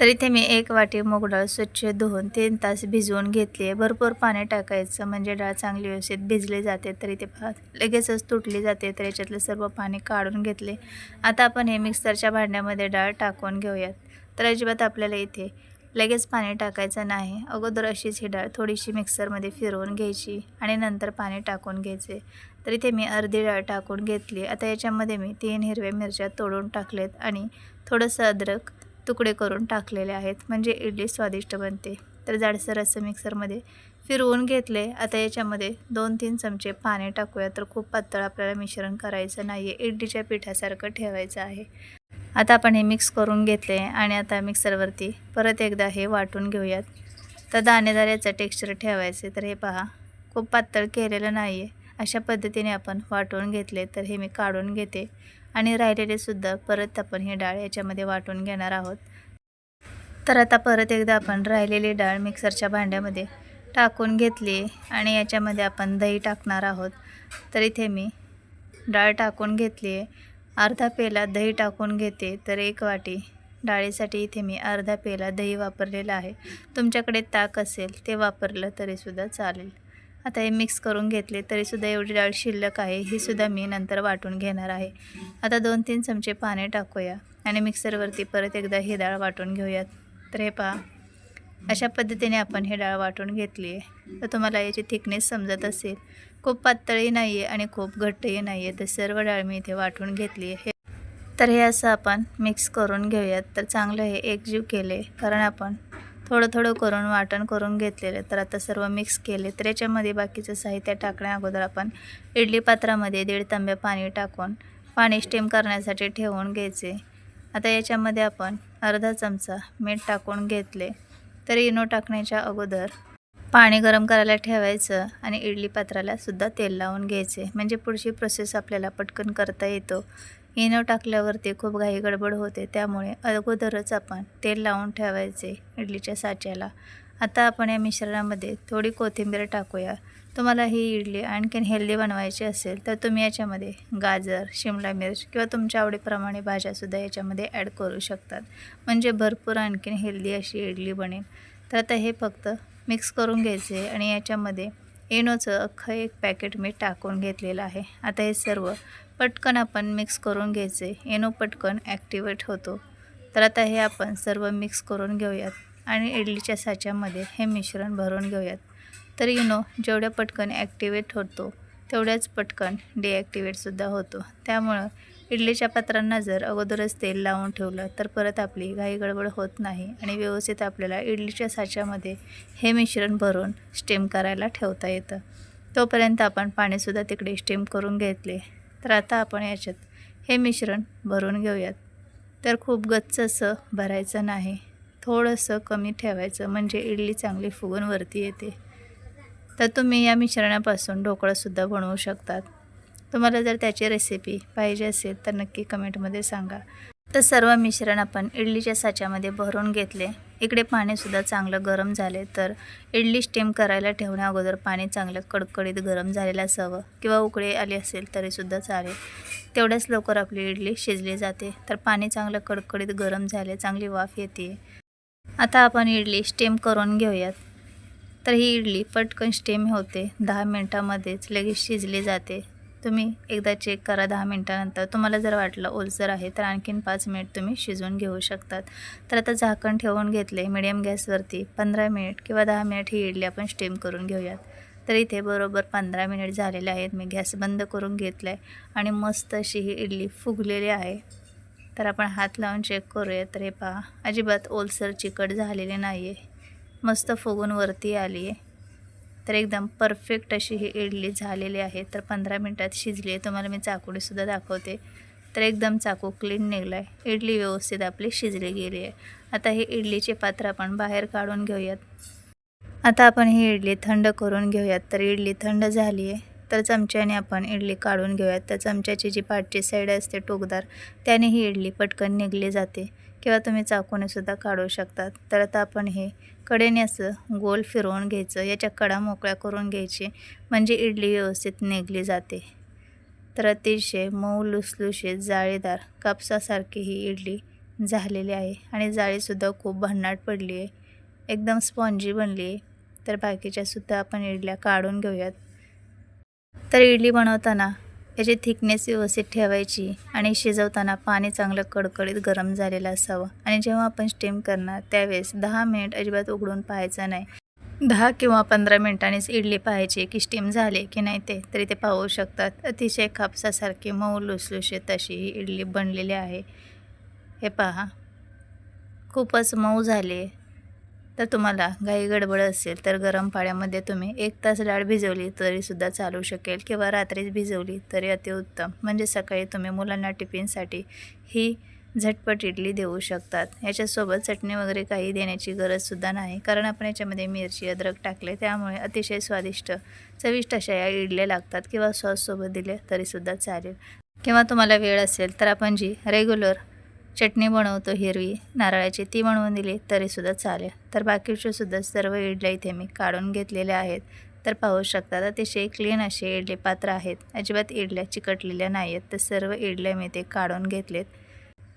तर इथे मी एक वाटी मूग डाळ स्वच्छ धुवून तीन तास भिजवून घेतली आहे. भरपूर पाणी टाकायचं म्हणजे डाळ चांगली व्यवस्थित भिजली जाते तर इथे लगेचच तुटली जाते तर याच्यातलं सर्व पाणी काढून घेतले. आता आपण हे मिक्सरच्या भांड्यामध्ये डाळ टाकून घेऊयात. तर अजिबात आपल्याला इथे लगेच पाणी टाकायचं नाही. अगोदर अशीच ही डाळ थोडीशी मिक्सरमध्ये फिरवून घ्यायची आणि नंतर पाणी टाकून घ्यायचे. तर इथे मी अर्धी डाळ टाकून घेतली. आता याच्यामध्ये मी तीन हिरव्या मिरच्या तोडून टाकलेत आणि थोडंसं अद्रक तुकडे करून टाकलेले आहेत. म्हणजे इडली स्वादिष्ट बनते. तर जाडसर असं मिक्सरमध्ये फिरवून घेतले. आता याच्यामध्ये दोन तीन चमचे पाणी टाकूया. तर खूप पातळ आपल्याला मिश्रण करायचं नाही आहे इडलीच्या पिठासारखं ठेवायचं आहे. आता आपण हे मिक्स करून घेतले आणि आता मिक्सरवरती परत एकदा हे वाटून घेऊयात. तर दाणेदार याचं टेक्स्चर ठेवायचे तर हे पहा खूप पातळ केलेलं नाही आहे अशा पद्धतीने आपण वाटून घेतले. तर हे मी काढून घेते. आणि राहिलेले सुद्धा परत आपण ही डाळ याच्यामध्ये वाटून घेणार आहोत. तर आता परत एकदा आपण राहिलेली डाळ मिक्सरच्या भांड्यामध्ये टाकून घेतली आणि याच्यामध्ये आपण दही टाकणार आहोत. तर इथे मी डाळ टाकून घेतली आहे. अर्धा पेला दही टाकून घेते. तर एक वाटी डाळीसाठी इथे मी अर्धा पेला दही वापरलेलं आहे. तुमच्याकडे ताक असेल ते वापरलं तरीसुद्धा चालेल. आता हे मिक्स करून घेतले तरीसुद्धा एवढी डाळ शिल्लक आहे ही सुद्धा मी नंतर वाटून घेणार आहे. आता दोन तीन चमचे पाणी टाकूया आणि मिक्सरवरती परत एकदा ही डाळ वाटून घेऊयात. तर हे पहा अशा पद्धतीने आपण ही डाळ वाटून घेतली आहे तर तुम्हाला याची थिकनेस समजत असेल. खूप पातळही नाही आहे आणि खूप घट्टही नाही आहे तर सर्व डाळ मी इथे वाटून घेतली आहे तर हे असं आपण मिक्स करून घेऊयात. तर चांगलं हे एकजीव केले. कारण आपण थोडं थोडं करून वाटण करून घेतलेलं. तर आता सर्व मिक्स केले. तर याच्यामध्ये बाकीचं साहित्य टाकण्या अगोदर आपण इडली पात्रामध्ये दीड तांब्या पाणी टाकून पाणी स्टीम करण्यासाठी ठेवून घ्यायचे. आता याच्यामध्ये आपण अर्धा चमचा मीठ टाकून घेतले. तर इनो टाकण्याच्या अगोदर पाणी गरम करायला ठेवायचं आणि इडली पात्राला सुद्धा तेल लावून घ्यायचे. म्हणजे पुढची प्रोसेस आपल्याला पटकन करता येतो. इनो टाकल्यावरती खूप घाई गडबड होते. त्यामुळे अगोदरच आपण तेल लावून ठेवायचे इडलीच्या साच्याला. आता आपण या मिश्रणामध्ये थोडी कोथिंबीर टाकूया. तुम्हाला ही इडली आणखीन हेल्दी बनवायची असेल तर तुम्ही याच्यामध्ये गाजर शिमला मिर्च किंवा तुमच्या आवडीप्रमाणे भाज्यासुद्धा याच्यामध्ये ॲड करू शकतात. म्हणजे भरपूर आणखीन हेल्दी अशी इडली बनेल. तर आता हे फक्त मिक्स करून घ्यायचे आणि याच्यामध्ये इनोचं अख्खं एक पॅकेट मी टाकून घेतलेलं आहे. आता हे सर्व पटकन आपण मिक्स करून घ्यायचे. इनो पटकन ॲक्टिवेट होतो. तर आता हे आपण सर्व मिक्स करून घेऊयात आणि इडलीच्या साच्यामध्ये हे मिश्रण भरून घेऊयात. तर इनो जेवढ्या पटकन ॲक्टिवेट होतो तेवढ्याच पटकन डिॲक्टिवेटसुद्धा होतो. त्यामुळं इडलीच्या पात्रांना जर अगोदरच तेल लावून ठेवलं तर परत आपली घाई गडबड होत नाही आणि व्यवस्थित आपल्याला इडलीच्या साच्यामध्ये हे मिश्रण भरून स्टीम करायला ठेवता येतं. तोपर्यंत आपण पाणीसुद्धा तिकडे स्टीम करून घेतले. तर आता आपण याच्यात हे मिश्रण भरून घेऊयात. तर खूप गच्च असं भरायचं नाही. थोडंसं कमी ठेवायचं म्हणजे इडली चांगली फुगून वरती येते. तर तुम्ही या मिश्रणापासून ढोकळासुद्धा बनवू शकतात. तुम्हाला जर त्याची रेसिपी पाहिजे असेल तर नक्की कमेंटमध्ये सांगा. तर सर्व मिश्रण आपण इडलीच्या साच्यामध्ये भरून घेतले. इकडे पाणीसुद्धा चांगलं गरम झाले तर इडली स्टीम करायला ठेवण्या अगोदर पाणी चांगलं कडकडीत गरम झालेलं असावं किंवा उकळी आली असेल तरीसुद्धा चालेल. तेवढ्याच लवकर आपली इडली शिजली जाते. तर पाणी चांगलं कडकडीत गरम झाले चांगली वाफ येते. आता आपण इडली स्टीम करून घेऊयात. तर ही इडली पटकन स्टीम होते. दहा मिनटामध्येच लगेच शिजली जाते. तुम्ही एकदा चेक करा दहा मिनटानंतर. तुम्हाला जर वाटलं ओलसर आहे तर आणखीन पाच मिनिट तुम्ही शिजवून घेऊ शकतात. तर आता झाकण ठेवून घेतले मिडियम गॅसवरती पंधरा मिनिट किंवा दहा मिनिट ही इडली आपण स्टीम करून घेऊयात. तर इथे बरोबर पंधरा मिनिट झालेले आहेत. मी गॅस बंद करून घेतला आहे आणि मस्त अशी ही इडली फुगलेली आहे. तर आपण हात लावून चेक करूया तर हे पहा अजिबात ओलसर चिकट झालेले नाही आहे मस्त फुगून वरती आली आहे तर एकदम परफेक्ट अशी ही इडली झालेली आहे. तर पंधरा मिनटात शिजली आहे. तुम्हाला मी चाकूडीसुद्धा दाखवते. तर एकदम चाकू क्लीन निघला आहे इडली व्यवस्थित आपली शिजली गेली आहे. आता हे इडलीचे पात्र आपण बाहेर काढून घेऊयात. आता आपण ही इडली थंड करून घेऊयात. तर इडली थंड झाली आहे. तर चमच्याने आपण इडली काढून घेऊयात. तर चमच्याची जी पाठची साईड असते टोकदार त्याने ही इडली पटकन निघली जाते किंवा तुम्ही चाकूने सुद्धा काढू शकतात. तर आता आपण हे कडेने असं गोल फिरवून घ्यायचं. याच्या कडा मोकळ्या करून घ्यायचे म्हणजे इडली व्यवस्थित निघली जाते. तर अतिशय मऊ लुसलुशीत जाळीदार कापसासारखी ही इडली झालेली आहे आणि जाळीसुद्धा खूप भन्नाट पडली आहे एकदम स्पॉन्जी बनली आहे तर बाकीच्यासुद्धा आपण इडल्या काढून घेऊयात. तर इडली बनवताना याची थिकनेस व्यवस्थित ठेवायची आणि शिजवताना पाणी चांगलं कडकडीत गरम झालेलं असावं. आणि जेव्हा आपण स्टीम करणार त्यावेळेस दहा मिनिट अजिबात उघडून पाहायचं नाही. दहा किंवा पंधरा मिनिटांनीच इडली पाहायची की स्टीम झाले की नाही ते तरी ते पाहू शकतात. अतिशय कापसासारखी मऊ लुसलुशीत अशी ही इडली बनलेली आहे. हे पहा. खूपच मऊ झाली. तर तुम्हाला घाई गडबड असेल तर गरम पाण्यामध्ये तुम्ही एक तास डाळ भिजवली तरीसुद्धा चालू शकेल किंवा रात्रीच भिजवली तरी अतिउत्तम. म्हणजे सकाळी तुम्ही मुलांना टिफिनसाठी ही झटपट इडली देऊ शकतात. याच्यासोबत चटणी वगैरे काही देण्याची गरजसुद्धा नाही. कारण आपण याच्यामध्ये मिरची अद्रक टाकले त्यामुळे अतिशय स्वादिष्ट चविष्ट अशा या इडल्या लागतात किंवा सॉससोबत दिले तरीसुद्धा चालेल. किंवा तुम्हाला वेळ असेल तर आपण जी रेग्युलर चटणी बनवतो हिरवी नारळाची ती बनवून दिली तरीसुद्धा चालेल. तर बाकीचेसुद्धा सर्व इडल्या इथे मी काढून घेतलेल्या आहेत. तर पाहू शकतात अतिशय क्लीन असे इडले पात्र आहेत. अजिबात इडल्या चिकटलेल्या नाही आहेत तर सर्व इडल्या मी ते काढून घेतलेत.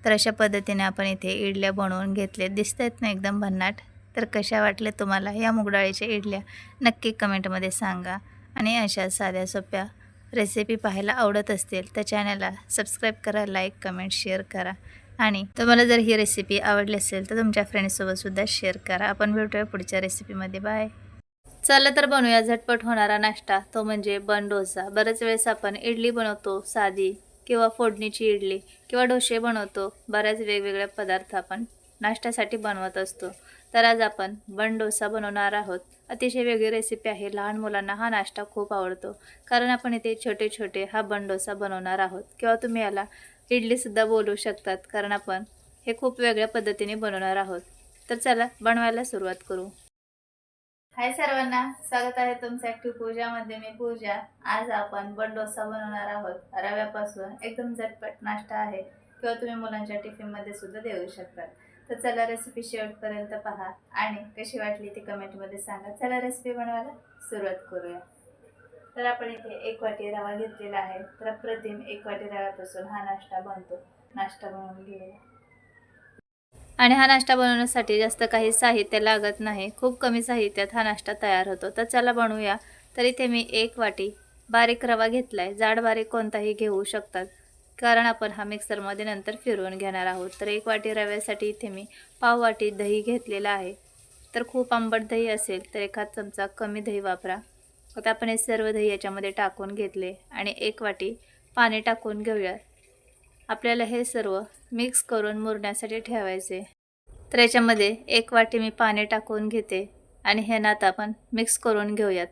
तर अशा पद्धतीने आपण इथे इडल्या बनवून घेतलेत. दिसत आहेत ना एकदम भन्नाट? तर कशा वाटल्या तुम्हाला या मुगडाळीच्या इडल्या? नक्की कमेंटमध्ये सांगा. आणि अशा साध्या सोप्या रेसिपी पाहायला आवडत असतील तर चॅनलला सबस्क्राईब करा लाईक कमेंट शेअर करा. आणि तुम्हाला जर ही रेसिपी आवडली असेल तर तुमच्या फ्रेंड्ससोबतसुद्धा शेअर करा. आपण भेटूया पुढच्या रेसिपीमध्ये बाय चला तर बनवूया. झटपट होणारा नाश्ता. तो म्हणजे बन डोसा. बऱ्याच वेळेस आपण इडली बनवतो साधी किंवा फोडणीची इडली किंवा डोसे बनवतो. बऱ्याच वेगवेगळे पदार्थ आपण नाश्त्यासाठी बनवत असतो. तर आज आपण बन डोसा बनवणार आहोत. अतिशय वेगळी रेसिपी आहे. लहान मुलांना हा नाश्ता खूप आवडतो. कारण आपण इथे छोटे छोटे हा बन डोसा बनवणार आहोत. किंवा तुम्ही याला इडलीसुद्धा बोलू शकतात कारण आपण हे खूप वेगळ्या पद्धतीने बनवणार आहोत. तर चला बनवायला सुरुवात करू. हाय सर्वांना स्वागत आहे तुमचं ॲक्टिव्ह पूजामध्ये मी पूजा. आज आपण बन डोसा बनवणार आहोत. रव्यापासून एकदम झटपट नाश्ता आहे किंवा तुम्ही मुलांच्या टिफिनमध्ये सुद्धा देऊ शकतात. तर चला रेसिपी शेवटपर्यंत पहा. आणि कशी वाटली ती कमेंटमध्ये सांगा. चला रेसिपी बनवायला सुरुवात करूया. तर आपण इथे एक वाटी रवा घेतलेला आहे. तर प्रतिम एक वाटी रव्यापासून हा नाश्ता बनतो. नाश्ता बनवून घेऊया. आणि हा नाश्ता बनवण्यासाठी जास्त काही साहित्य लागत नाही. खूप कमी साहित्यात हा नाश्ता तयार होतो. तर चला बनवूया. तर इथे मी एक वाटी बारीक रवा घेतला आहे जाड बारीक कोणताही घेऊ शकतात. कारण आपण हा मिक्सरमध्ये नंतर फिरवून घेणार आहोत. तर एक वाटी रव्यासाठी इथे मी पाव वाटी दही घेतलेला आहे. तर खूप आंबट दही असेल तर एखाद चमचा कमी दही वापरा. आता आपण हे सर्व दही याच्यामध्ये टाकून घेतले आणि एक वाटी पाणी टाकून घेऊया आपल्याला हे सर्व मिक्स करून मुरण्यासाठी ठेवायचे. तर याच्यामध्ये एक वाटी मी पाणी टाकून घेते आणि हे नात आपण मिक्स करून घेऊयात.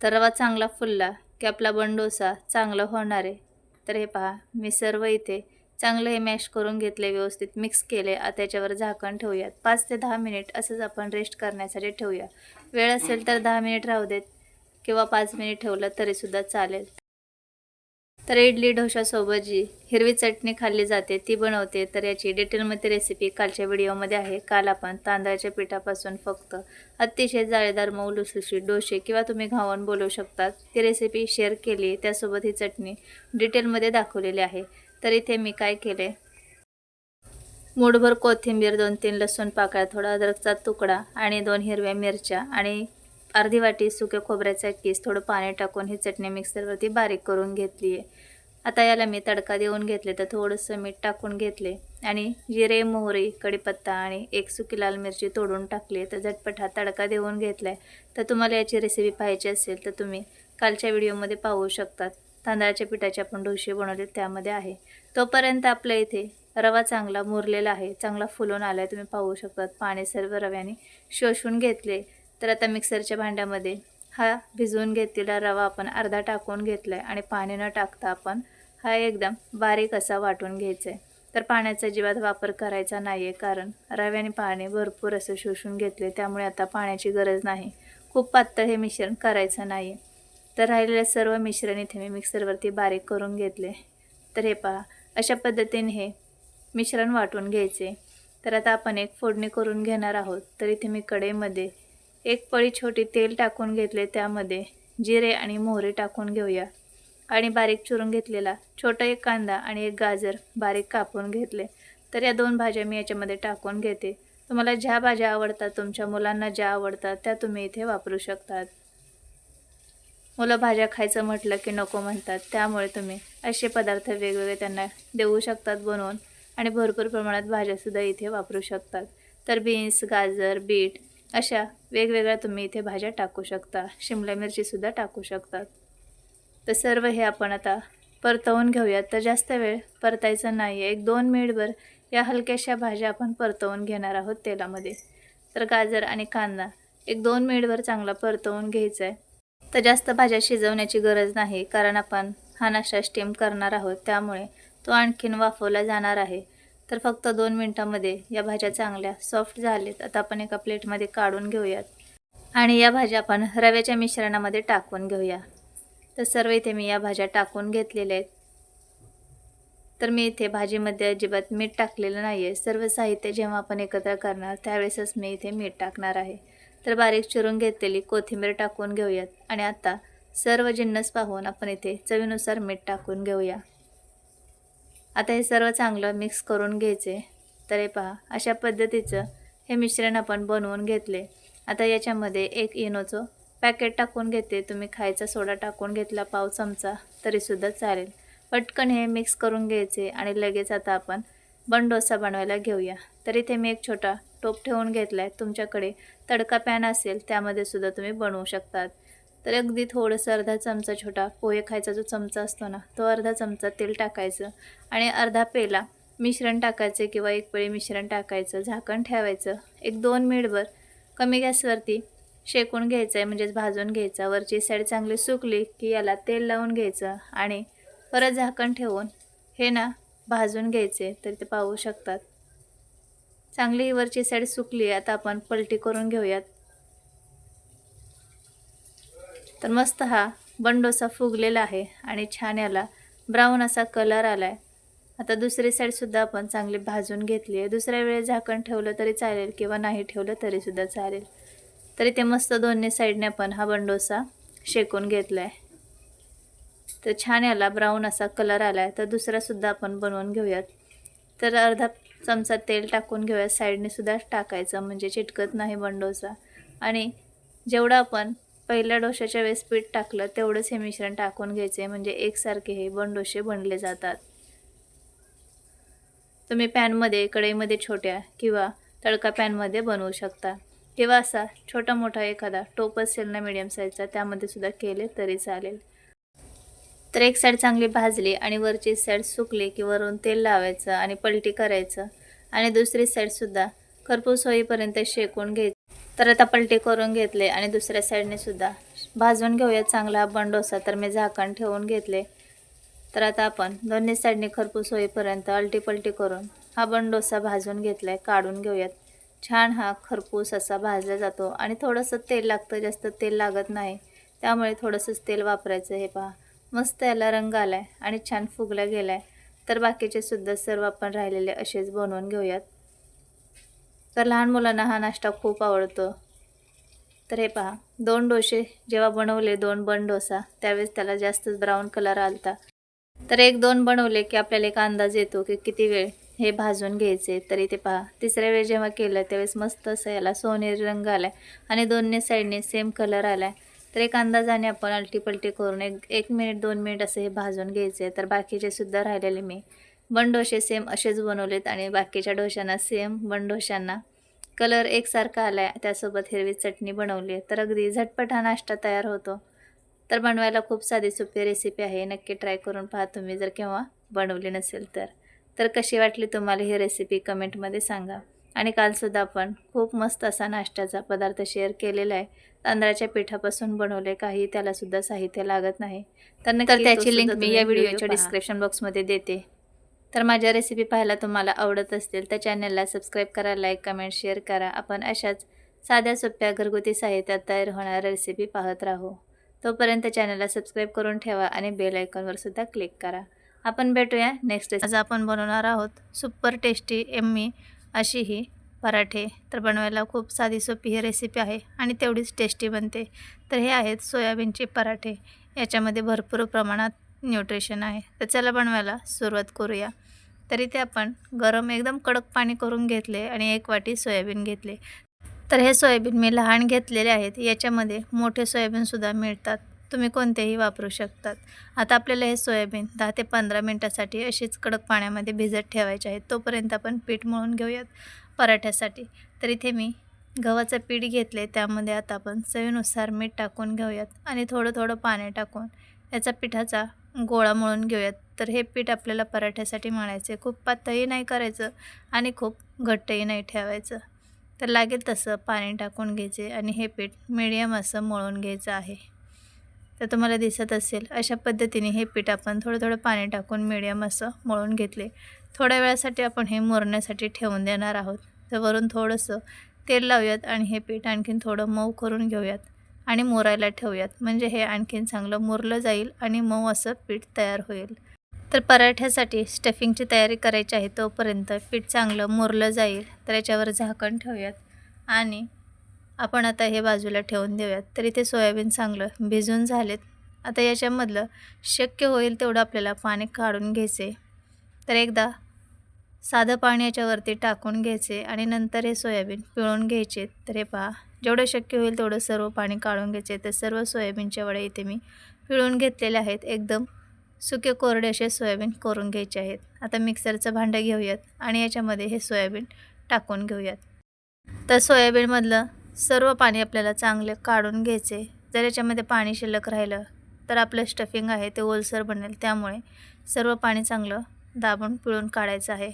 तर रवा चांगला फुलला की आपला बंडोसा चांगला होणार आहे. तर हे पहा मी सर्व इथे चांगलं हे मॅश करून घेतले व्यवस्थित मिक्स केले. आता त्याच्यावर झाकण ठेवूयात. पाच ते दहा मिनिट असंच आपण रेस्ट करण्यासाठी ठेवूया. वेळ असेल तर दहा मिनिट राहू देत किंवा पाच मिनिट ठेवलं तरीसुद्धा चालेल. तर इडली डोशासोबत जी हिरवी चटणी खाल्ली जाते ती बनवते. तर याची डिटेलमध्ये रेसिपी कालच्या व्हिडिओमध्ये आहे. काल आपण तांदळाच्या पिठापासून फक्त अतिशय जाळेदार मऊ लुसुशी डोसे किंवा तुम्ही घावून बोलवू शकतात. ती रेसिपी शेअर केली. त्यासोबत ही चटणी डिटेलमध्ये दाखवलेली आहे. तर इथे मी काय केले? मूठभर कोथिंबीर दोन तीन लसूण पाकळ्या थोडा अद्रकचा तुकडा आणि दोन हिरव्या मिरच्या आणि अर्धी वाटी सुक्या खोबऱ्याचा किस थोडं पाणी टाकून ही चटणी मिक्सरवरती बारीक करून घेतली आहे आता याला मी तडका देऊन घेतले तर थोडंसं मीठ टाकून घेतले आणि जिरे मोहरी कढीपत्ता आणि एक सुकी लाल मिरची तोडून टाकली तर झटपट हा तडका देऊन घेतला आहे तर तुम्हाला याची रेसिपी पाहायची असेल तर तुम्ही कालच्या व्हिडिओमध्ये पाहू शकतात. तांदळाच्या पिठाचे आपण डोसे बनवले त्यामध्ये आहे. तोपर्यंत आपल्या इथे रवा चांगला मुरलेला आहे चांगला फुलून आला आहे तुम्ही पाहू शकतात. पाणी सर्व रव्याने शोषून घेतले. तर आता मिक्सरच्या भांड्यामध्ये हा भिजवून घेतलेला रवा आपण अर्धा टाकून घेतला आहे आणि पाणी न टाकता आपण हा एकदम बारीक असा वाटून घ्यायचा आहे तर पाण्याचा अजिबात वापर करायचा नाही आहे कारण रव्याने पाणी भरपूर असं शोषून घेतले त्यामुळे आता पाण्याची गरज नाही. खूप पातळ हे मिश्रण करायचं नाही तर राहिलेलं सर्व मिश्रण इथे मी मिक्सरवरती बारीक करून घेतले. तर हे पहा अशा पद्धतीने हे मिश्रण वाटून घ्यायचे. तर आता आपण एक फोडणी करून घेणार आहोत. तर इथे मी कढईमध्ये एक पळी छोटी तेल टाकून घेतले त्यामध्ये जिरे आणि मोहरी टाकून घेऊया. आणि बारीक चिरून घेतलेला छोटा एक कांदा आणि एक गाजर बारीक कापून घेतले. तर या दोन भाज्या मी याच्यामध्ये टाकून घेते. तुम्हाला ज्या भाज्या आवडतात तुमच्या मुलांना ज्या आवडतात त्या तुम्ही इथे वापरू शकतात. मुलं भाज्या खायचं म्हटलं की नको म्हणतात. त्यामुळे तुम्ही असे पदार्थ वेगवेगळे त्यांना देऊ शकतात बनवून. आणि भरपूर प्रमाणात भाज्यासुद्धा इथे वापरू शकतात. तर बीन्स गाजर बीट अशा वेगवेगळ्या तुम्ही इथे भाज्या टाकू शकता. शिमला मिरचीसुद्धा टाकू शकतात. तर सर्व हे आपण आता परतवून घेऊयात. तर जास्त वेळ परतायचं नाही आहे एक दोन मिनिटभर या हलक्याशा भाज्या आपण परतवून घेणार आहोत तेलामध्ये. तर गाजर आणि कांदा एक दोन मिनिटभर चांगला परतवून घ्यायचा आहे तर जास्त भाज्या शिजवण्याची गरज नाही कारण आपण हा नाश्ता स्टीम करणार आहोत. त्यामुळे तो आणखीन वाफवला जाणार आहे. तर फक्त दोन मिनटामध्ये या भाज्या चांगल्या सॉफ्ट झाल्यात. आता आपण एका प्लेटमध्ये काढून घेऊयात. आणि या भाज्या आपण रव्याच्या मिश्रणामध्ये टाकून घेऊया. तर सर्व इथे मी या भाज्या टाकून घेतलेल्या आहेत. तर मी इथे भाजीमध्ये अजिबात मीठ टाकलेलं नाही आहे सर्व साहित्य जेव्हा आपण एकत्र करणार त्यावेळेसच मी इथे मीठ टाकणार आहे. तर बारीक चिरून घेतलेली कोथिंबीर टाकून घेऊयात. आणि आता सर्व जिन्नस पाहून आपण इथे चवीनुसार मीठ टाकून घेऊया. आता हे सर्व चांगलं मिक्स करून घ्यायचे. तर हे पहा अशा पद्धतीचं हे मिश्रण आपण बनवून घेतले. आता याच्यामध्ये एक इनोचं पॅकेट टाकून घेते. तुम्ही खायचा सोडा टाकून घेतला पाव चमचा तरीसुद्धा चालेल. पटकन हे मिक्स करून घ्यायचे आणि लगेच आता आपण बंडोसा बनवायला घेऊया. तर इथे मी एक छोटा टोप ठेवून घेतला आहे तुमच्याकडे तडका पॅन असेल त्यामध्ये सुद्धा तुम्ही बनवू शकतात. तर अगदी थोडंसं अर्धा चमचा छोटा पोहे खायचा जो चमचा असतो ना तो अर्धा चमचा तेल टाकायचं आणि अर्धा पेला मिश्रण टाकायचं किंवा एक पळी मिश्रण टाकायचं झाकण ठेवायचं. एक दोन मिनिटभर कमी गॅसवरती शेकून घ्यायचं आहे म्हणजेच भाजून घ्यायचा. वरची साईड चांगली सुकली की याला तेल लावून घ्यायचं आणि परत झाकण ठेवून हे ना भाजून घ्यायचे तर ते पाहू शकतात. चांगली वरची साईड सुकली आता आपण पलटी करून घेऊयात. तर मस्त हा बंडोसा फुगलेला आहे आणि छान याला ब्राऊन असा कलर आला आहे आता दुसरी साईडसुद्धा आपण चांगली भाजून घेतली आहे. दुसऱ्या वेळेस झाकण ठेवलं तरी चालेल किंवा नाही ठेवलं तरीसुद्धा चालेल. तरी ते मस्त दोन्ही साईडने आपण हा बंडोसा शेकून घेतला आहे तर छान याला ब्राऊन असा कलर आला आहे तर दुसरासुद्धा आपण बनवून घेऊयात. तर अर्धा चमचा तेल टाकून घेऊयात. साईडने सुद्धा टाकायचं म्हणजे चिटकत नाही बंडोसा. आणि जेवढं आपण पहिल्या डोशाच्या वेळेस पीठ टाकलं तेवढंच हे मिश्रण टाकून घ्यायचे म्हणजे एकसारखे हे बंडोशे बनले जातात. तुम्ही पॅनमध्ये कढईमध्ये छोट्या किंवा तडका पॅनमध्ये बनवू शकता. किंवा असा छोटा मोठा एखादा टोप असेल ना मिडियम साईजचा त्यामध्ये सुद्धा केले तरी चालेल. तर एक साईड चांगली भाजली आणि वरची साईड सुकली की वरून तेल लावायचं आणि पलटी करायचं. आणि दुसरी साईडसुद्धा खरपूस होईपर्यंत शेकून घ्यायचं. तर आता पलटी करून घेतले आणि दुसऱ्या साईडने सुद्धा. भाजून घेऊया चांगला हा बंडोसा तर मी झाकण ठेवून घेतले. तर आता आपण दोन्ही साईडने खरपूस होईपर्यंत अलटी पलटी करून हा बंडोसा भाजून घेतला आहे काढून घेऊयात. छान हा खरपूस असा भाजला जातो आणि थोडंसं तेल लागतं जास्त तेल लागत नाही. त्यामुळे थोडंसंच तेल वापरायचं हे पहा. मस्त याला रंग आला आहे आणि छान फुगला गेला आहे तर बाकीचे सुद्धा सर्व आपण राहिलेले असेच बनवून घेऊयात. तर लहान मुलांना हा नाश्ता खूप आवडतो. तर हे पहा दोन डोसे जेव्हा बनवले दोन बन डोसा त्यावेळेस त्याला जास्तच ब्राऊन कलर आलता. तर एक दोन बनवले की आपल्याला एक अंदाज येतो की किती वेळ हे भाजून घ्यायचे. तरी ते पहा तिसऱ्या वेळ जेव्हा केलं त्यावेळेस मस्त असं याला सोनेरी रंग आला आहे आणि दोन्ही साईडने सेम कलर आला आहे तर एक अंदाजाने आपण अलटीपलटी करून एक एक मिनिट दोन मिनिट असं हे भाजून घ्यायचे. तर बाकीचे सुद्धा राहिलेले मी. बंडोशे सेम असेच बनवलेत आणि बाकीच्या डोशांना सेम बंडोशांना कलर एकसारखा आला आहे त्यासोबत हिरवी चटणी बनवली आहे. तर अगदी झटपट हा नाश्ता तयार होतो. तर बनवायला खूप साधी सोपी रेसिपी आहे. नक्की ट्राय करून पहा तुम्ही जर केव्हा बनवली नसेल तर. तर कशी वाटली तुम्हाला ही रेसिपी कमेंटमध्ये सांगा. आणि कालसुद्धा आपण खूप मस्त असा नाश्त्याचा पदार्थ शेअर केलेला आहे. तांदळाच्या पिठापासून बनवले काही त्यालासुद्धा साहित्य लागत नाही. तर नक्की त्याची लिंक मी या व्हिडिओच्या डिस्क्रिप्शन बॉक्समध्ये देते. तर माझ्या रेसिपी पाहायला तुम्हाला आवडत असतील तर चॅनलला सबस्क्राईब करा लाईक कमेंट शेअर करा. आपण अशाच साध्या सोप्या घरगुती साहित्यात तयार होणाऱ्या रेसिपी पाहत राहू. तोपर्यंत चॅनलला सबस्क्राईब करून ठेवा आणि बेल आयकॉनवर सुद्धा क्लिक करा. आपण भेटूया नेक्स्ट आज आपण बनवणार आहोत सुपर टेस्टी एम्मी अशी ही पराठे. तर बनवायला खूप साधी सोपी ही रेसिपी आहे आणि तेवढीच टेस्टी बनते. तर हे आहेत सोयाबीनचे पराठे. याच्यामध्ये भरपूर प्रमाणात न्यूट्रिशन आहे. तर चला बनवायला सुरुवात करूया. तरी ते आपण गरम एकदम कडक पाणी करून घेतले आणि एक वाटी सोयाबीन घेतले. तर हे सोयाबीन मी लहान घेतलेले आहेत. याच्यामध्ये मोठे सोयाबीनसुद्धा मिळतात. तुम्ही कोणतेही वापरू शकतात. आता आपल्याला हे सोयाबीन दहा ते पंधरा मिनटासाठी अशीच कडक पाण्यामध्ये भिजत ठेवायचे आहेत तोपर्यंत आपण पीठ मळून घेऊयात पराठ्यासाठी. तर इथे मी गव्हाचं पीठ घेतले. त्यामध्ये आता आपण चवीनुसार मीठ टाकून घेऊयात आणि थोडं थोडं पाणी टाकून याचा पिठाचा गोळा मळून घेऊयात. तर हे पीठ आपल्याला पराठ्यासाठी मळायचे खूप पातळही नाही करायचं आणि खूप घट्टही नाही ठेवायचं. तर लागेल तसं पाणी टाकून घ्यायचे आणि हे पीठ मिडियम असं मळून घ्यायचं आहे. तर तुम्हाला दिसत असेल अशा पद्धतीने हे पीठ आपण थोडं थोडं पाणी टाकून मिडियम असं मळून घेतले. थोड्या वेळासाठी आपण हे मुरण्यासाठी ठेवून देणार आहोत. तर वरून थोडंसं तेल लावूयात आणि हे पीठ आणखीन थोडं मऊ करून घेऊयात. आणि मोरायला ठेवूयात. म्हणजे हे आणखीन चांगलं मुरलं जाईल आणि मऊ असं पीठ तयार होईल. तर पराठ्यासाठी स्टफिंगची तयारी करायची आहे तोपर्यंत पीठ चांगलं मुरलं जाईल. तर याच्यावर झाकण ठेवूयात. आणि आपण आता हे बाजूला ठेवून देऊयात. तर इथे सोयाबीन चांगलं भिजून झालेत. आता याच्यामधलं शक्य होईल तेवढं आपल्याला पाणी काढून घ्यायचे. तर एकदा साधं पाणी याच्यावरती टाकून घ्यायचे आणि नंतर हे सोयाबीन पिळून घ्यायचे. तर हे पहा. जेवढं शक्य होईल तेवढं सर्व पाणी काढून घ्यायचे. तर सर्व सोयाबीनच्या वड्या इथे मी पिळून घेतलेले आहेत. एकदम सुके कोरडे असे सोयाबीन करून घ्यायचे आहेत. आता मिक्सरचं भांडं घेऊयात आणि याच्यामध्ये हे सोयाबीन टाकून घेऊयात. तर सोयाबीनमधलं सर्व पाणी आपल्याला चांगले काढून घ्यायचे. जर याच्यामध्ये पाणी शिल्लक राहिलं तर आपलं स्टफिंग आहे ते ओलसर बनेल. त्यामुळे सर्व पाणी चांगलं दाबून पिळून काढायचं आहे.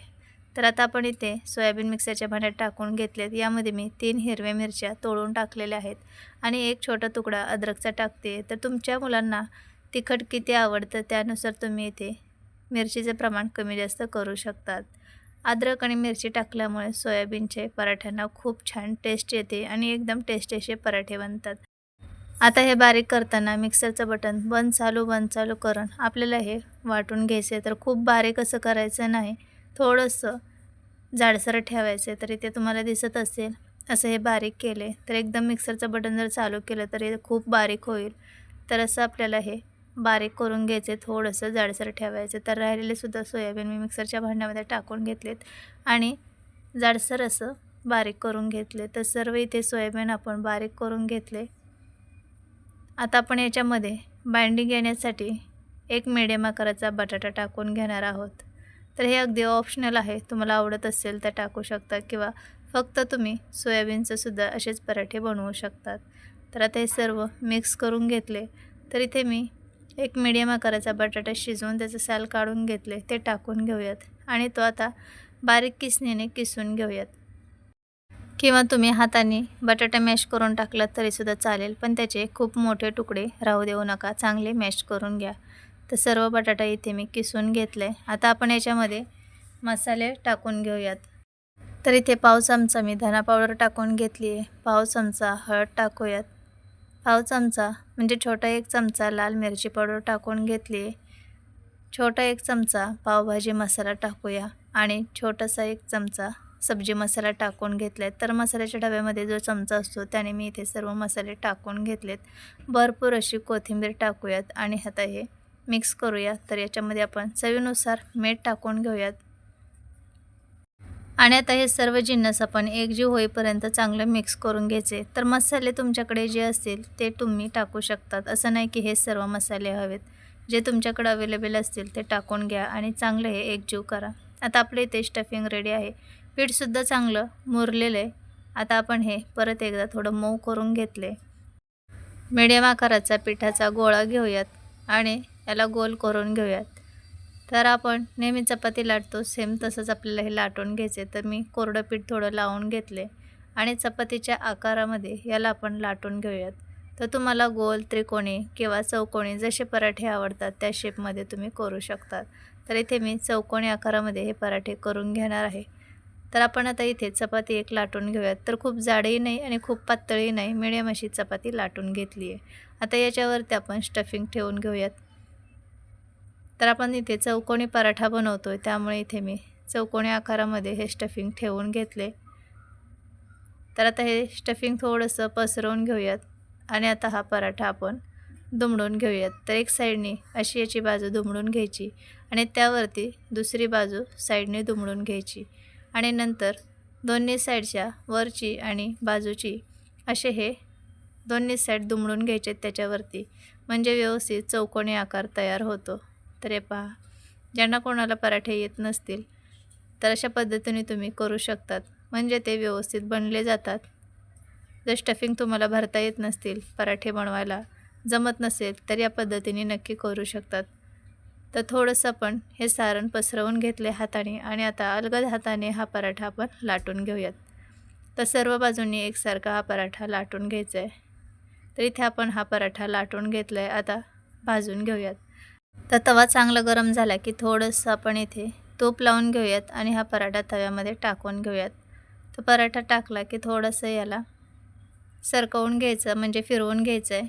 तर आता आपण इथे सोयाबीन मिक्सरच्या भांड्यात टाकून घेतलेत. यामध्ये मी तीन हिरव्या मिरच्या तोडून टाकलेल्या आहेत आणि एक छोटा तुकडा अद्रकचा टाकते. तर तुमच्या मुलांना तिखट किती आवडतं त्यानुसार तुम्ही इथे मिरचीचं प्रमाण कमी जास्त करू शकतात. अद्रक आणि मिरची टाकल्यामुळे सोयाबीनचे पराठ्यांना खूप छान टेस्ट येते आणि एकदम टेस्टी असे पराठे बनतात. आता हे बारीक करताना मिक्सरचं बटन बंद चालू बंद चालू करून आपल्याला हे वाटून घ्यायचे तर खूप बारीक असं करायचं नाही. थोडंसं जाडसर ठेवायचं तर इथे तुम्हाला दिसत असेल. असं हे बारीक केले तर एकदम मिक्सरचं बटन जर चालू केलं तर हे खूप बारीक होईल. तर असं आपल्याला हे बारीक करून घ्यायचे थोडंसं जाडसर ठेवायचं. तर राहिलेले सुद्धा सोयाबीन मी मिक्सरच्या भांड्यामध्ये टाकून घेतलेत. आणि जाडसर असं बारीक करून घेतले. तर सर्व इथे सोयाबीन आपण बारीक करून घेतले. आता आपण याच्यामध्ये बाइंडिंग येण्यासाठी एक मिडियम आकाराचा बटाटा टाकून घेणार आहोत. तर हे अगदी ऑप्शनल आहे. तुम्हाला आवडत असेल तर टाकू शकता किंवा फक्त तुम्ही सोयाबीनचंसुद्धा असेच पराठे बनवू शकतात. तर आता हे सर्व मिक्स करून घेतले. तर इथे मी एक मिडियम आकाराचा बटाटा शिजवून त्याचं साल काढून घेतले. ते टाकून घेऊयात. आणि तो आता बारीक किसणीने किसून घेऊयात. किंवा तुम्ही हाताने बटाटा मॅश करून टाकलात तरीसुद्धा चालेल. पण त्याचे खूप मोठे तुकडे राहू देऊ नका. चांगले मॅश करून घ्या. तर सर्व बटाटा इथे मी किसून घेतलं आहे आता आपण याच्यामध्ये मसाले टाकून घेऊयात. तर इथे पाव चमचा मी धना पावडर टाकून घेतली आहे पाव चमचा हळद टाकूयात. पाव चमचा म्हणजे छोटा एक चमचा लाल मिरची पावडर टाकून घेतली आहे छोटा एक चमचा पावभाजी मसाला टाकूया आणि छोटासा एक चमचा सब्जी मसाला टाकून घेतलेत तर मसाल्याच्या डब्यामध्ये जो चमचा असतो त्याने मी इथे सर्व मसाले टाकून घेतलेत. भरपूर अशी कोथिंबीर टाकूयात आणि आता हे मिक्स करूया. तर याच्यामध्ये आपण चवीनुसार मीठ टाकून घेऊयात. आणि आता हे सर्व जिन्नस आपण एकजीव होईपर्यंत चांगलं मिक्स करून घ्यायचे. तर मसाले तुमच्याकडे जे असतील ते तुम्ही टाकू शकतात. असं नाही की हे सर्व मसाले हवेत. जे तुमच्याकडे अवेलेबल असतील ते टाकून घ्या आणि चांगलं हे एकजीव करा. आता आपले इथे स्टफिंग रेडी आहे. पीठसुद्धा चांगलं मुरलेलं आहे. आता आपण हे परत एकदा थोडं मऊ करून घेतले. मिडियम आकाराचा पिठाचा गोळा घेऊयात. आणि याला गोल करून घेऊयात. तर आपण नेहमी चपाती लाटतो. सेम तसंच आपल्याला हे लाटून घ्यायचे तर मी कोरडं पीठ थोडं लावून घेतले आणि चपातीच्या आकारामध्ये याला आपण लाटून घेऊयात. तर तुम्हाला गोल त्रिकोणी किंवा चौकोणी जसे पराठे आवडतात त्या शेपमध्ये तुम्ही करू शकतात तर इथे मी चौकोनी आकारामध्ये हे पराठे करून घेणार आहे. तर आपण आता इथे चपाती एक लाटून घेऊयात. तर खूप जाडही नाही आणि खूप पातळही नाही. मिडियम अशी चपाती लाटून घेतली आहे आता याच्यावरती आपण स्टफिंग ठेवून घेऊयात. तर आपण इथे चौकोनी पराठा बनवतो आहे त्यामुळे इथे मी चौकोनी आकारामध्ये हे स्टफिंग ठेवून घेतले. तर आता हे स्टफिंग थोडंसं पसरवून घेऊयात आणि आता हा पराठा आपण दुमडून घेऊयात. तर एक साईडने अशी याची बाजू दुमडून घ्यायची आणि त्यावरती दुसरी बाजू साईडने दुमडून घ्यायची आणि नंतर दोन्ही साईडच्या वरची आणि बाजूची असे हे दोन्ही साईड दुमडून घ्यायचे त्याच्यावरती. म्हणजे व्यवस्थित चौकोनी आकार तयार होतो. तर हे पहा ज्यांना कोणाला पराठे येत नसतील तर अशा पद्धतीने तुम्ही करू शकतात. म्हणजे ते व्यवस्थित बनले जातात. जर स्टफिंग तुम्हाला भरता येत नसतील पराठे बनवायला जमत नसेल तर या पद्धतीने नक्की करू शकतात. तर थोडंसं आपण हे सारण पसरवून घेतले हाताने आणि आता अलगद हाताने हा पराठा आपण लाटून घेऊयात. तर सर्व बाजूंनी एकसारखा हा पराठा लाटून घ्यायचा आहे तर इथे आपण हा पराठा लाटून घेतला आहे आता भाजून घेऊयात. तर तवा चांगला गरम झाला की थोडंसं आपण इथे तूप लावून घेऊयात आणि हा पराठा तव्यामध्ये टाकून घेऊयात. तर पराठा टाकला की थोडंसं याला सरकवून घ्यायचं म्हणजे फिरवून घ्यायचं आहे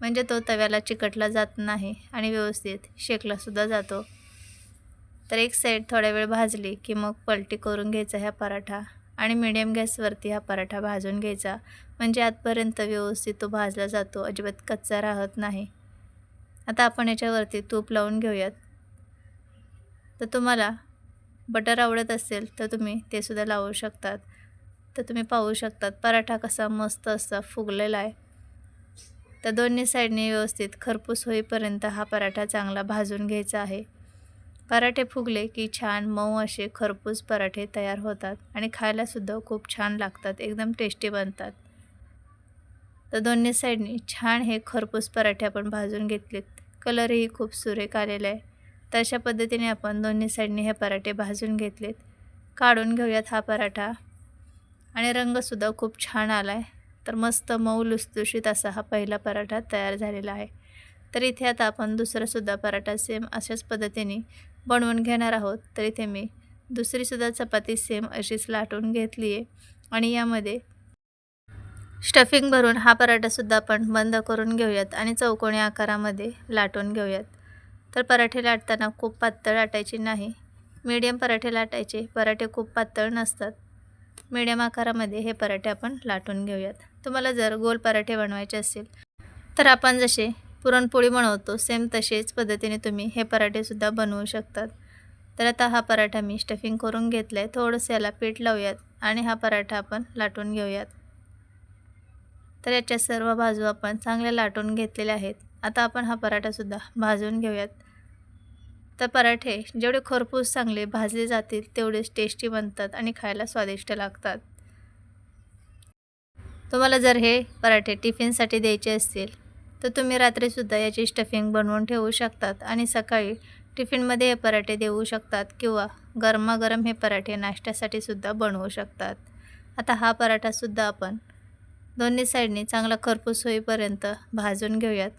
म्हणजे तो तव्याला चिकटला जात नाही आणि व्यवस्थित शेकलासुद्धा जातो. तर एक साईड थोड्या वेळ भाजली की मग पलटी करून घ्यायचा ह्या पराठा आणि मिडियम गॅसवरती हा पराठा भाजून घ्यायचा. म्हणजे आतपर्यंत व्यवस्थित तो भाजला जातो अजिबात कच्चा राहत नाही. आता आपण याच्यावरती तूप लावून घेऊयात. तर तुम्हाला बटर आवडत असेल तर तुम्ही ते सुद्धा लावू शकतात. तर तुम्ही पाहू शकतात पराठा कसा मस्त असा फुगलेला आहे. तर दोन्ही साईडने व्यवस्थित खरपूस होईपर्यंत हा पराठा चांगला भाजून घ्यायचा आहे. पराठे फुगले की छान मऊ असे खरपूस पराठे तयार होतात आणि खायलासुद्धा खूप छान लागतात एकदम टेस्टी बनतात. तर दोन्ही साईडनी छान हे खरपूस पराठे आपण भाजून घेतलेत. कलरही खूप सुरेख आलेला आहे. तर अशा पद्धतीने आपण दोन्ही साईडने हे पराठे भाजून घेतलेत. काढून घेऊयात हा पराठा. आणि रंगसुद्धा खूप छान आला आहे तर मस्त मऊ लुसलुशीत असा हा पहिला पराठा तयार झालेला आहे. तर इथे आता आपण दुसरासुद्धा पराठा सेम अशाच पद्धतीने बनवून घेणार आहोत. तर इथे मी दुसरीसुद्धा चपाती सेम अशीच लाटून घेतली आहे आणि यामध्ये स्टफिंग भरून हा पराठासुद्धा आपण बंद करून घेऊयात आणि चौकोनी आकारामध्ये लाटून घेऊयात. तर पराठे लाटताना खूप पातळ लाटायचे नाही. मीडियम पराठे लाटायचे पराठे खूप पातळ नसतात. मीडियम आकारामध्ये हे पराठे आपण लाटून घेऊयात. तुम्हाला जर गोल पराठे बनवायचे असतील तर आपण जसे पुरणपोळी बनवतो सेम तसेच पद्धतीने तुम्ही हे पराठेसुद्धा बनवू शकतात. तर आता हा पराठा मी स्टफिंग करून घेतला आहे थोडंसं याला पीठ लावूयात आणि हा पराठा आपण लाटून घेऊयात. तर याच्या सर्व बाजू आपण चांगल्या लाटून घेतलेल्या आहेत. आता आपण हा पराठासुद्धा भाजून घेऊयात. तर पराठे जेवढे खरपूस चांगले भाजले जातील तेवढेच टेस्टी बनतात आणि खायला स्वादिष्ट लागतात. तुम्हाला जर हे पराठे टिफिनसाठी द्यायचे असतील तर तुम्ही रात्रीसुद्धा याची स्टफिंग बनवून ठेवू शकतात आणि सकाळी टिफिनमध्ये हे पराठे देऊ शकतात किंवा गरमागरम हे पराठे नाश्त्यासाठी सुद्धा बनवू शकतात. आता हा पराठासुद्धा आपण दोन्ही साईडने चांगला खरपूस होईपर्यंत भाजून घेऊयात.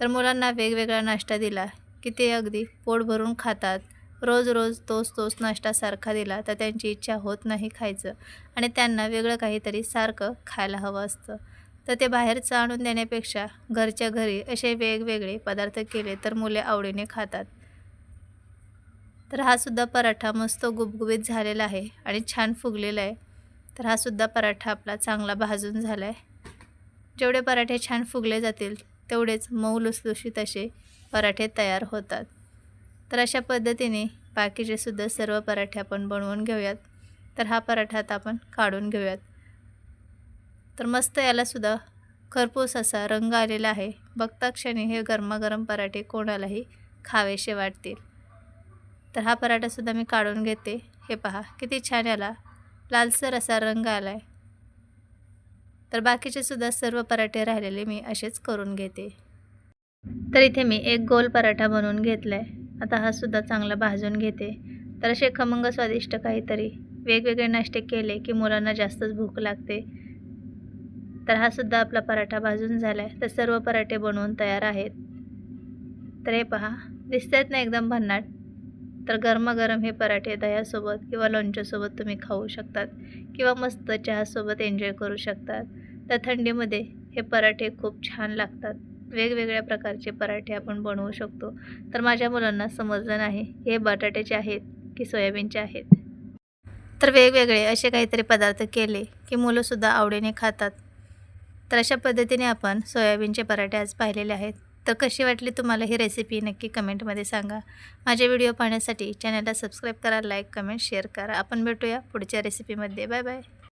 तर मुलांना वेगवेगळा नाश्ता दिला की ते अगदी पोट भरून खातात. रोज रोज तोच तोच नाश्ता सारखा दिला तर त्यांची इच्छा होत नाही खायचं आणि त्यांना वेगळं काहीतरी सारखं खायला हवं असतं. तर ते बाहेरचं आणून देण्यापेक्षा घरच्या घरी असे वेगवेगळे पदार्थ केले तर मुले आवडीने खातात. तर हा सुद्धा पराठा मस्त गुबगुबीत झालेला आहे आणि छान फुगलेला आहे. तर हा सुद्धा पराठा आपला चांगला भाजून झाला आहे जेवढे पराठे छान फुगले जातील तेवढेच मऊ लुसलुशीत असे पराठे तयार होतात. तर अशा पद्धतीने बाकीचे सुद्धा सर्व पराठे आपण बनवून घेऊयात. तर हा पराठा आता आपण काढून घेऊयात. तर मस्त यालासुद्धा खरपूस असा रंग आलेला आहे. बघता क्षणी हे गरमागरम पराठे कोणालाही खावेसे वाटतील. तर हा पराठासुद्धा मी काढून घेते. हे पहा किती छान याला लालसर असा रंग आला आहे तर बाकीचे सुद्धा सर्व पराठे राहिलेले मी असेच करून घेते. तर इथे मी एक गोल पराठा बनवून घेतला आहे आता हा सुद्धा चांगला भाजून घेते. तर असे खमंग स्वादिष्ट काहीतरी वेगवेगळे नाश्ते केले की मुलांना जास्तच भूक लागते. तर हा सुद्धा आपला पराठा भाजून झाला आहे तर सर्व पराठे बनवून तयार आहेत. तर हे पहा दिसत आहेत ना एकदम भन्नाट? तर गरमागरम हे पराठे दह्यासोबत किंवा लोणच्यासोबत तुम्ही खाऊ शकतात किंवा मस्त चहासोबत एन्जॉय करू शकतात. तर थंडीमध्ये हे पराठे खूप छान लागतात. वेगवेगळ्या प्रकारचे पराठे आपण बनवू शकतो. तर माझ्या मुलांना समजलं नाही हे बटाट्याचे आहेत की सोयाबीनचे आहेत? तर वेगवेगळे असे काहीतरी पदार्थ केले की मुलंसुद्धा आवडीने खातात. तर अशा पद्धतीने आपण सोयाबीनचे पराठे आज पाहिलेले आहेत. तर कशी वाटली तुम्हाला ही रेसिपी नक्की कमेंटमध्ये सांगा. माझे व्हिडिओ पाहण्यासाठी चॅनलला सबस्क्राईब करा लाईक कमेंट शेअर करा. आपण भेटूया पुढच्या रेसिपीमध्ये बाय बाय